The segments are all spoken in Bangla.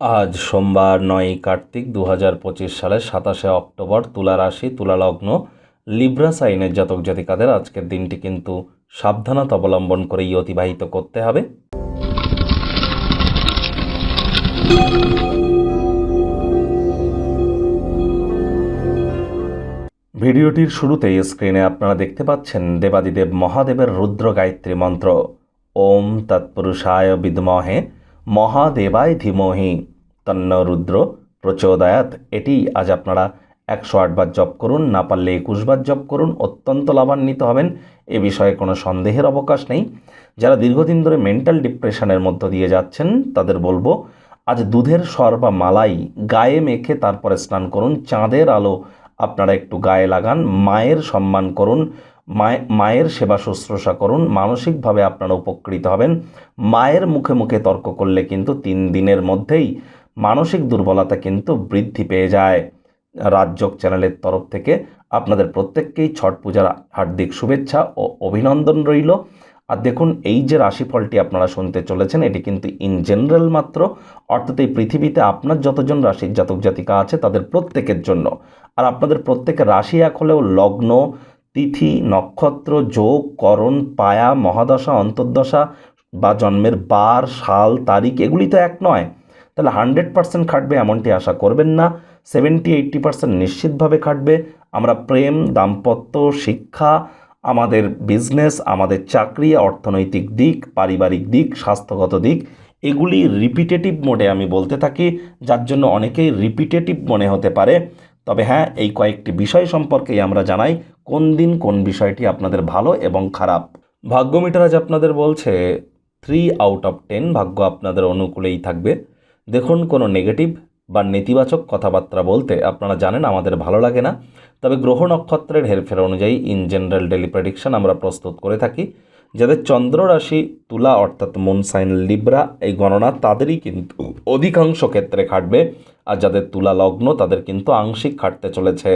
আজ সোমবার নয়ই কার্তিক দু হাজার পঁচিশ সালের সাতাশে অক্টোবর তুলা রাশি, তুলা লগ্ন, লিব্রা সাইনের জাতক জাতিকাদের আজকের দিনটি কিন্তু সাবধানতা অবলম্বন করেই অতিবাহিত করতে হবে। ভিডিওটির শুরুতেই স্ক্রিনে আপনারা দেখতে পাচ্ছেন দেবাদিদেব মহাদেবের রুদ্র গায়ত্রী মন্ত্র। ওম তৎপুরুষায় বিদ্মহে মহাদেবায় ধীমহি। তন্ন রুদ্র, প্রচোদয়াত। এটি আজ আপনারা একশো আটবার জপ করুন, না পারলে একুশবার জপ করুন, অত্যন্ত লাভান্বিত হবেন। এ বিষয়ে কোনো সন্দেহের অবকাশ নেই। যারা দীর্ঘদিন ধরে মেন্টাল ডিপ্রেশনের মধ্য দিয়ে যাচ্ছেন, তাদের বলব, আজ দুধের সর বা মালাই গায়ে মেখে তারপরে স্নান করুন। চাঁদের আলো আপনারা একটু গায়ে লাগান, মায়ের সম্মান করুন। মায়ের সেবা শুশ্রূষা করুন, মানসিকভাবে আপনারা উপকৃত হবেন। মায়ের মুখে মুখে তর্ক করলে কিন্তু তিন দিনের মধ্যেই মানসিক দুর্বলতা কিন্তু বৃদ্ধি পেয়ে যায়। রাজযোগ চ্যানেলের তরফ থেকে আপনাদের প্রত্যেককেই ছট পূজার হার্দিক শুভেচ্ছা ও অভিনন্দন রইল। আর দেখুন, এই যে রাশিফলটি আপনারা শুনতে চলেছেন, এটি কিন্তু ইন জেনারেল মাত্র, অর্থাৎ এই পৃথিবীতে আপনার যতজন রাশির জাতক জাতিকা আছে, তাদের প্রত্যেকের জন্য। আর আপনাদের প্রত্যেকের রাশি এক হলেও লগ্ন তিথি, নক্ষত্র, যোগ, করণ, পায়া, মহাদশা, অন্তর্দশা বা জন্মের বার, সাল, তারিখ এগুলি তো এক নয়। তাহলে হান্ড্রেড পার্সেন্ট খাটবে এমনটি আশা করবেন না। সেভেন্টি, এইট্টি পার্সেন্ট নিশ্চিতভাবে খাটবে। আমরা প্রেম, দাম্পত্য, শিক্ষা, আমাদের বিজনেস, আমাদের চাকরি, অর্থনৈতিক দিক, পারিবারিক দিক, স্বাস্থ্যগত দিক, এগুলি রিপিটেটিভ মোডে আমি বলতে থাকি, যার জন্য অনেকেই রিপিটেটিভ মনে হতে পারে। তবে হ্যাঁ এই কয়েকটি বিষয় সম্পর্কেই আমরা জানাই কোন দিন কোন বিষয়টি আপনাদের ভালো এবং খারাপ। ভাগ্য মিটার আজ আপনাদের বলছে, থ্রি আউট অফ টেন ভাগ্য আপনাদের অনুকূলেই থাকবে। দেখুন কোনো নেগেটিভ বা নেতিবাচক কথাবার্তা বলতে আপনারা জানেন আমাদের ভালো লাগে না। তবে গ্রহ নক্ষত্রের হেরফের অনুযায়ী ইন জেনারেল ডেলি প্রেডিকশন আমরা প্রস্তুত করে থাকি। যাদের চন্দ্র রাশি তুলা অর্থাৎ মুন সাইন লিব্রা এই গণনা তাদেরই কিন্তু অধিকাংশ ক্ষেত্রে খাটবে আর যাদের তুলা লগ্ন, তাদের কিন্তু আংশিক খাটতে চলেছে।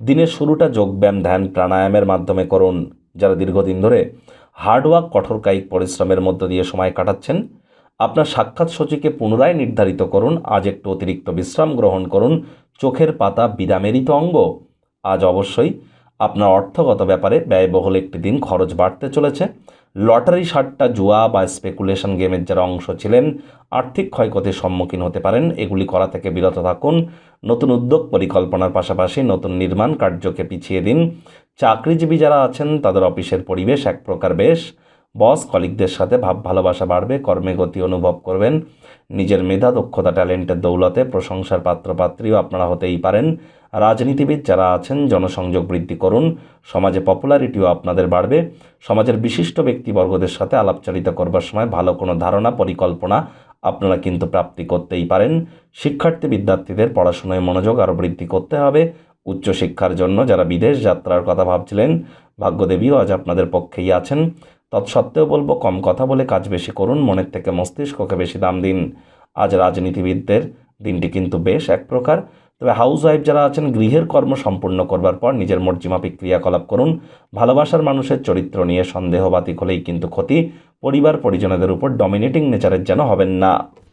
দিনের শুরুটা যোগব্যায়াম ধ্যান, প্রাণায়ামের মাধ্যমে করুন। যারা দীর্ঘদিন ধরে হার্ডওয়ার্ক কঠোর কায়িক পরিশ্রমের মধ্য দিয়ে সময় কাটাচ্ছেন, আপনার সাক্ষাৎ সূচিকে পুনরায় নির্ধারিত করুন। আজ একটু অতিরিক্ত বিশ্রাম গ্রহণ করুন। চোখের পাতা বিরামেরই তো অঙ্গ। আজ অবশ্যই আপনার অর্থগত ব্যাপারে ব্যয়বহুল একটি দিন খরচ বাড়তে চলেছে। লটারি সাট্টা জুয়া বা স্পেকুলেশন গেমের যারা অংশ ছিলেন, আর্থিক ক্ষয়ক্ষতির সম্মুখীন হতে পারেন। এগুলি করা থেকে বিরত থাকুন। নতুন উদ্যোগ পরিকল্পনার পাশাপাশি নতুন নির্মাণ কার্যকে পিছিয়ে দিন। চাকরিজীবী যারা আছেন, তাদের অফিসের পরিবেশ এক প্রকার বেশ। বস কলিগদের সাথে ভাব ভালোবাসা বাড়বে, কর্মে গতি অনুভব করবেন। নিজের মেধা, দক্ষতা, ট্যালেন্টের দৌলতে প্রশংসার পাত্রপাত্রীও আপনারা হতেই পারেন। রাজনীতিবিদ যারা আছেন, জনসংযোগ বৃদ্ধি করুন। সমাজে পপুলারিটিও আপনাদের বাড়বে। সমাজের বিশিষ্ট ব্যক্তিবর্গদের সাথে আলাপচারিতা করবার সময় ভালো কোনো ধারণা, পরিকল্পনা আপনারা কিন্তু প্রাপ্তি করতেই পারেন। শিক্ষার্থী বিদ্যার্থীদের পড়াশোনায় মনোযোগ আরও বৃদ্ধি করতে হবে। উচ্চশিক্ষার জন্য যারা বিদেশ যাত্রার কথা ভাবছিলেন, ভাগ্যদেবীও আজ আপনাদের পক্ষেই আছেন। তৎসত্ত্বেও বলব, কম কথা বলে কাজ বেশি করুন, মনের থেকে মস্তিষ্ককে বেশি দাম দিন। আজ রাজনীতিবিদদের দিনটি কিন্তু বেশ এক প্রকার। তবে হাউস ওয়াইফ যারা আছেন, গৃহের কর্ম সম্পূর্ণ করবার পর নিজের মর্জিমাফিক ক্রিয়াকলাপ করুন। ভালোবাসার মানুষের চরিত্র নিয়ে সন্দেহবাতিক হলেই কিন্তু ক্ষতি। পরিবার পরিজনদের উপর ডমিনেটিং নেচারের যেন হবেন না।